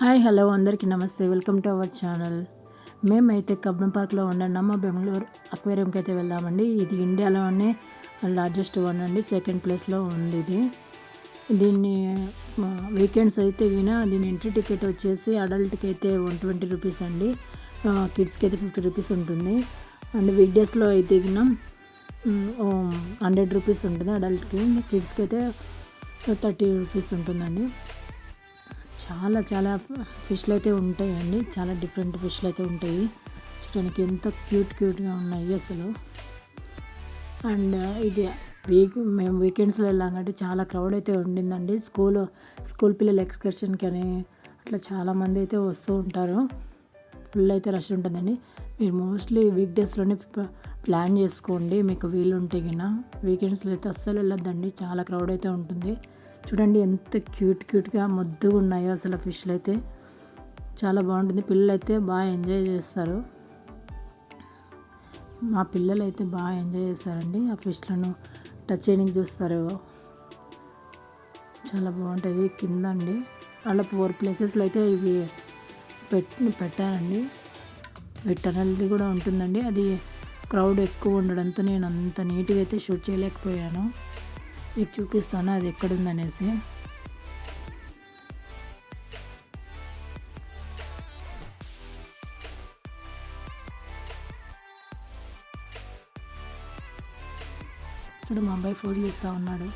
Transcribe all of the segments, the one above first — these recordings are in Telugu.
హాయ్ హలో అందరికీ నమస్తే. Welcome to our channel. మేమైతే కబ్డం పార్క్లో ఉండండి బెంగళూరు అక్వేరియంకి అయితే వెళ్దామండి. ఇది ఇండియాలోనే లార్జెస్ట్ వన్ అండి సెకండ్ ప్లేస్లో ఉంది ఇది దీన్ని వీకెండ్స్ అయితే వినా దీని ఎంట్రీ టికెట్ వచ్చేసి అడల్ట్కి అయితే వన్ ట్వంటీ రూపీస్ అండి. కిడ్స్కి అయితే ఫిఫ్టీ రూపీస్ ఉంటుంది. అండ్ వీక్డేస్లో అయితే వినా హండ్రెడ్ రూపీస్ ఉంటుంది అడల్ట్కి కిడ్స్కి అయితే థర్టీ రూపీస్ ఉంటుందండి. చాలా చాలా ఫిష్లు అయితే ఉంటాయండి. చాలా డిఫరెంట్ ఫిష్లు అయితే ఉంటాయి. చూడడానికి ఎంత క్యూట్ క్యూట్గా ఉన్నాయి అసలు. అండ్ ఇది వీక్ మేము వీకెండ్స్లో వెళ్ళాం కాబట్టి చాలా క్రౌడ్ అయితే ఉండిందండి. స్కూల్ స్కూల్ పిల్లలు ఎక్స్కర్షన్కి అని అట్లా చాలామంది అయితే వస్తూ ఉంటారు. ఫుల్ అయితే రష్ ఉంటుందండి. మీరు మోస్ట్లీ వీక్ డేస్లోనే ప్లాన్ చేసుకోండి. మీకు వీలు ఉంటే గిన. వీకెండ్స్లో అయితే అస్సలు వెళ్ళొద్దండి. చాలా క్రౌడ్ అయితే ఉంటుంది. చూడండి ఎంత క్యూట్ క్యూట్గా ముద్దుగా ఉన్నాయో అసలు ఫిష్లు అయితే. చాలా బాగుంటుంది. పిల్లలు అయితే బాగా ఎంజాయ్ చేస్తారు. మా పిల్లలు అయితే బాగా ఎంజాయ్ చేస్తారండి ఆ ఫిష్లను. టచ్ చేయడానికి చూస్తారు. చాలా బాగుంటుంది. కింద అండి. అలా ఫోర్ ప్లేసెస్లో అయితే ఇవి పెట్టి పెట్టారండి టనల్ది కూడా ఉంటుందండి. అది క్రౌడ్ ఎక్కువ ఉండడంతో నేను అంత నీట్గా అయితే షూట్ చేయలేకపోయాను. మీకు చూపిస్తాను అది ఎక్కడుందనేసి. చూడు మా అబ్బాయి ఫోజులు ఇస్తూ ఉన్నాడు.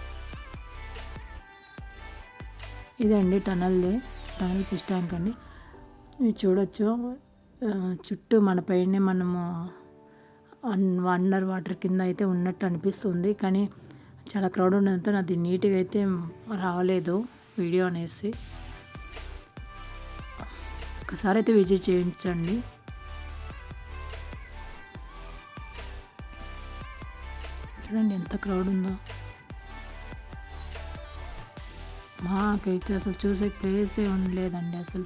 ఇదండి టనల్ది టనల్ ఫిష్ ట్యాంక్ అండి. మీరు చూడొచ్చు చుట్టూ మన పైన మనము అండర్ వాటర్ కింద అయితే ఉన్నట్టు అనిపిస్తుంది. కానీ చాలా క్రౌడ్ ఉండడంతో నాది నీట్గా అయితే రాలేదు వీడియో అనేసి. ఒకసారి అయితే విజిట్ చేయించండి. చూడండి ఎంత క్రౌడ్ ఉందో. మాకైతే అసలు చూసే ప్లేసే ఉండలేదండి అసలు.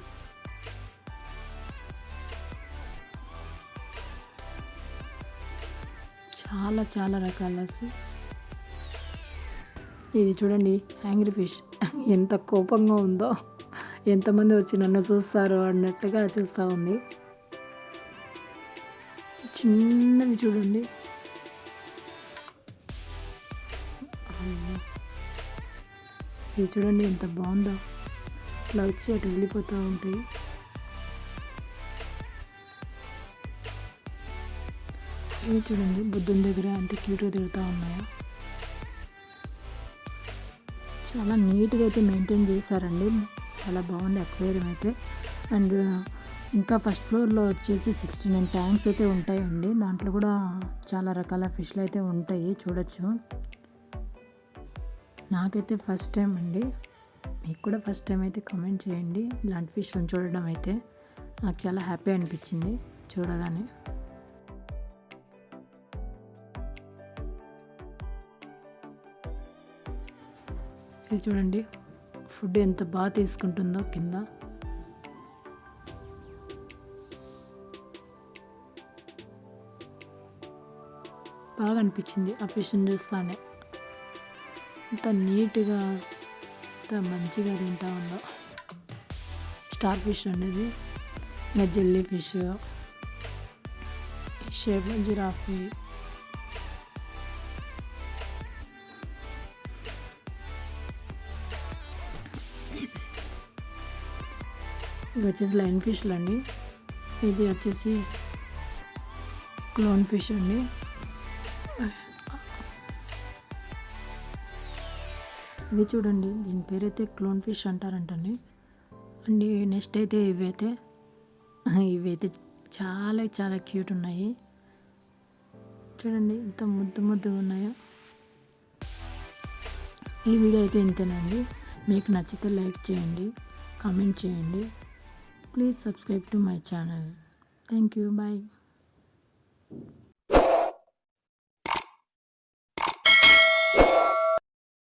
చాలా చాలా రకాల ఇది చూడండి యాంగ్రీ ఫిష్. ఎంత కోపంగా ఉందో. ఎంతమంది వచ్చి నన్ను చూస్తారు అన్నట్టుగా చూస్తూ ఉంది. చిన్నవి చూడండి. ఇది చూడండి ఎంత బాగుందో. ఇట్లా వచ్చి అటు వెళ్ళిపోతూ ఉంటాయి ఇవి చూడండి బుద్ధుని దగ్గర అంత క్యూట్గా తిరుగుతూ ఉన్నాయా. చాలా నీట్గా అయితే మెయింటైన్ చేశారండి. చాలా బాగుంది అక్వేరియం అయితే. అండ్ ఇంకా ఫస్ట్ ఫ్లోర్లో వచ్చేసి సిక్స్టీ నైన్ ట్యాంక్స్ అయితే ఉంటాయండి. దాంట్లో కూడా చాలా రకాల ఫిష్లు అయితే ఉంటాయి. చూడొచ్చు. నాకైతే ఫస్ట్ టైం అండి. మీకు కూడా ఫస్ట్ టైం అయితే కమెంట్ చేయండి. ఇలాంటి ఫిష్లను చూడడం అయితే నాకు చాలా హ్యాపీ అనిపించింది. చూడగానే. ఇది చూడండి. ఫుడ్ ఎంత బాగా తీసుకుంటుందో కింద. బాగా అనిపించింది ఆ ఫిష్ని చూస్తానే. అంత నీట్గా అంత మంచిగా తింటా ఉందో. స్టార్ ఫిష్ అనేది ఇంకా జెల్లీ ఫిష్. Shape giraffe. ఇది వచ్చేసి లైన్ ఫిష్లు అండి. ఇది వచ్చేసి క్లోన్ ఫిష్ అండి. ఇది చూడండి దీని పేరు అయితే క్లోన్ ఫిష్ అంటారంటండి. అండి నెక్స్ట్ అయితే ఇవైతే ఇవైతే చాలా చాలా క్యూట్ ఉన్నాయి. చూడండి ఎంత ముద్దు ముద్దుగా ఉన్నాయో. ఈ వీడియో అయితే ఇంతేనండి. మీకు నచ్చితే లైక్ చేయండి కామెంట్ చేయండి. Please subscribe to my channel. Thank you. Bye